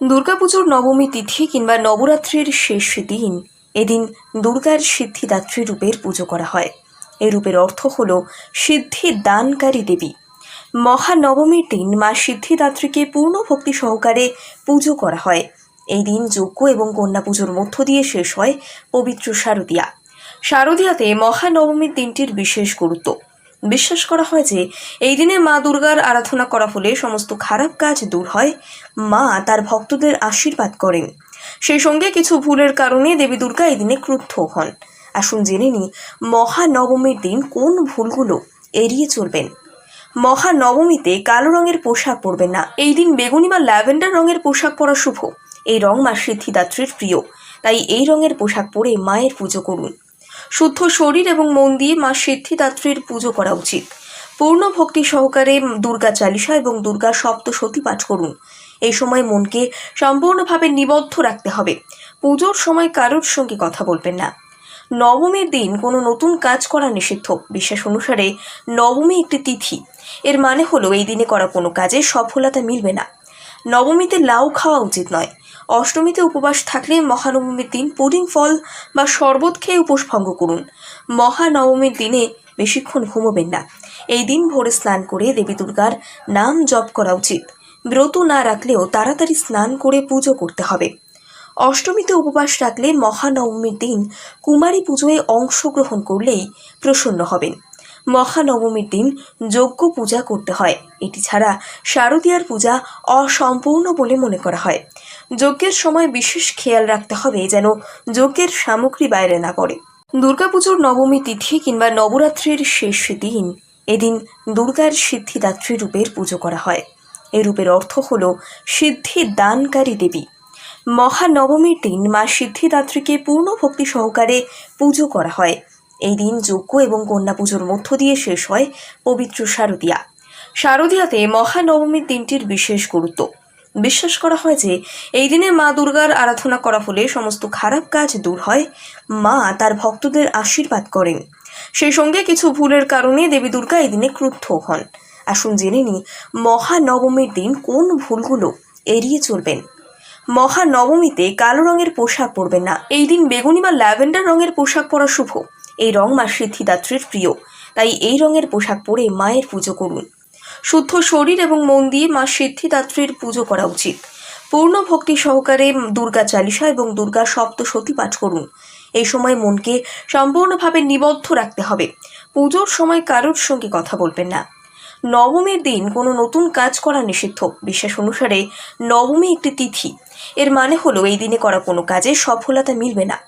দুর্গাপুজোর নবমী তিথি কিংবা নবরাত্রির শেষ দিন, এদিন দুর্গার সিদ্ধিদাত্রী রূপের পুজো করা হয়। এই রূপের অর্থ হল সিদ্ধি দানকারী দেবী। মহানবমীর দিন মা সিদ্ধিদাত্রীকে পূর্ণ ভক্তি সহকারে পুজো করা হয়। এই দিন যজ্ঞ এবং কন্যা পুজোর মধ্য দিয়ে শেষ হয় পবিত্র শারদীয়া। শারদীয়াতে মহানবমীর দিনটির বিশেষ গুরুত্ব। বিশ্বাস করা হয় যে, এই দিনে মা দুর্গার আরাধনা করা হলে সমস্ত খারাপ কাজ দূর হয়। মা তার ভক্তদের আশীর্বাদ করেন। সেই সঙ্গে কিছু ভুলের কারণে দেবী দুর্গা এই দিনে ক্রুদ্ধ হন। আসুন জেনে নিই, মহানবমীর দিন কোন ভুলগুলো এড়িয়ে চলবেন? মহানবমীতে কালো রঙের পোশাক পরবেন না। এই দিন বেগুনি বা ল্যাভেন্ডার রঙের পোশাক পরা শুভ। এই রং মা সিদ্ধিদাত্রীর প্রিয়। তাই এই রঙের পোশাক পরে মায়ের পুজো করুন। শুদ্ধ শরীর এবং মন দিয়ে মা সিদ্ধিদাত্রীর পুজো করা উচিত। পূর্ণ ভক্তি সহকারে দুর্গা চালিসা এবং দুর্গা সপ্তশতী পাঠ করুন। এই সময় মনকে সম্পূর্ণভাবে নিবদ্ধ রাখতে হবে। পুজোর সময় কারোর সঙ্গে কথা বলবেন না। নবমীর দিন কোনো নতুন কাজ করা নিষিদ্ধ। বিশ্বাস অনুসারে নবমী একটি তিথি। এর মানে হলো এই দিনে করা কোনো কাজে সফলতা মিলবে না। নবমীতে লাউ খাওয়া উচিত নয়। অষ্টমীতে উপবাস থাকলে মহানবমীর দিন পুডিং ফল বা শরবত খেয়ে উপোস ভঙ্গ করুন। মহানবমীর দিনে বেশিক্ষণ ঘুমোবেন না। এই দিন ভোরে স্নান করে দেবী দুর্গার নাম জপ করা উচিত। ব্রত না রাখলেও তাড়াতাড়ি স্নান করে পুজো করতে হবে। অষ্টমীতে উপবাস রাখলে মহানবমীর দিন কুমারী পুজোয় অংশগ্রহণ করলেই প্রসন্ন হবেন। মহানবমীর দিন যজ্ঞ পূজা করতে হয়। এটি ছাড়া শারদীয়ার পূজা অসম্পূর্ণ বলে মনে করা হয়। যজ্ঞের সময় বিশেষ খেয়াল রাখতে হবে যেন যজ্ঞের সামগ্রী বাইরে না পড়ে। দুর্গাপুজোর নবমী তিথি কিংবা নবরাত্রির শেষ দিন, এদিন দুর্গার সিদ্ধিদাত্রী রূপের পুজো করা হয়। এই রূপের অর্থ হল সিদ্ধি দানকারী দেবী। মহানবমীর দিন মা সিদ্ধিদাত্রীকে পূর্ণ ভক্তি সহকারে পুজো করা হয়। এই দিন যজ্ঞ এবং কন্যা পুজোর মধ্য দিয়ে শেষ হয় পবিত্র শারদীয়া। শারদীয়াতে মহানবমীর দিনটির বিশেষ গুরুত্ব। বিশ্বাস করা হয় যে, এই দিনে মা দুর্গার আরাধনা করা হলে সমস্ত খারাপ কাজ দূর হয়। মা তার ভক্তদের আশীর্বাদ করেন। সেই সঙ্গে কিছু ভুলের কারণে দেবী দুর্গা এই দিনে ক্রুদ্ধ হন। আসুন জেনে নিই, মহানবমীর দিন কোন ভুলগুলো এড়িয়ে চলবেন? মহানবমীতে কালো রঙের পোশাক পরবেন না। এই দিন বেগুনি বা ল্যাভেন্ডার রঙের পোশাক পরা শুভ। এই রং মা সিদ্ধিদাত্রীর প্রিয়। তাই এই রঙের পোশাক পরে মায়ের পুজো করুন। শুদ্ধ শরীর এবং মন দিয়ে মা সিদ্ধিদাত্রীর পুজো করা উচিত। পূর্ণ ভক্তি সহকারে দুর্গা চালিসা এবং দুর্গা সপ্তশতী পাঠ করুন। এই সময় মনকে সম্পূর্ণভাবে নিবদ্ধ রাখতে হবে। পুজোর সময় কারোর সঙ্গে কথা বলবেন না। নবমীর দিন কোনো নতুন কাজ করা নিষিদ্ধ। বিশ্বাস অনুসারে নবমী একটি তিথি। এর মানে হলো এই দিনে করা কোনো কাজে সফলতা মিলবে না।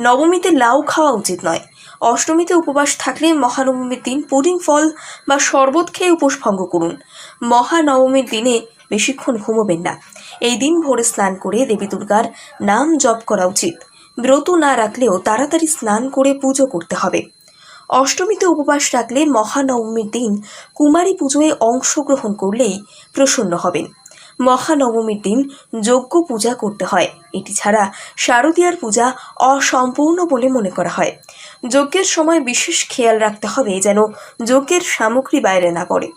নবমীতে লাউ খাওয়া উচিত নয়। অষ্টমীতে উপবাস থাকলে মহানবমীর দিন পুডিং ফল বা শরবত খেয়ে উপোস ভঙ্গ করুন। মহানবমীর দিনে বেশিক্ষণ ঘুমোবেন না। এই দিন ভোরে স্নান করে দেবী দুর্গার নাম জপ করা উচিত। ব্রত না রাখলেও তাড়াতাড়ি স্নান করে পুজো করতে হবে। অষ্টমীতে উপবাস রাখলে মহানবমীর দিন কুমারী পুজোয় অংশগ্রহণ করলেই প্রসন্ন হবেন। মহানবমীর দিন যজ্ঞ পূজা করতে হয়। এটি ছাড়া শারদীয়ার পূজা অসম্পূর্ণ বলে মনে করা হয়। যজ্ঞের সময় বিশেষ খেয়াল রাখতে হবে যেন যজ্ঞের সামগ্রী বাইরে না পড়ে।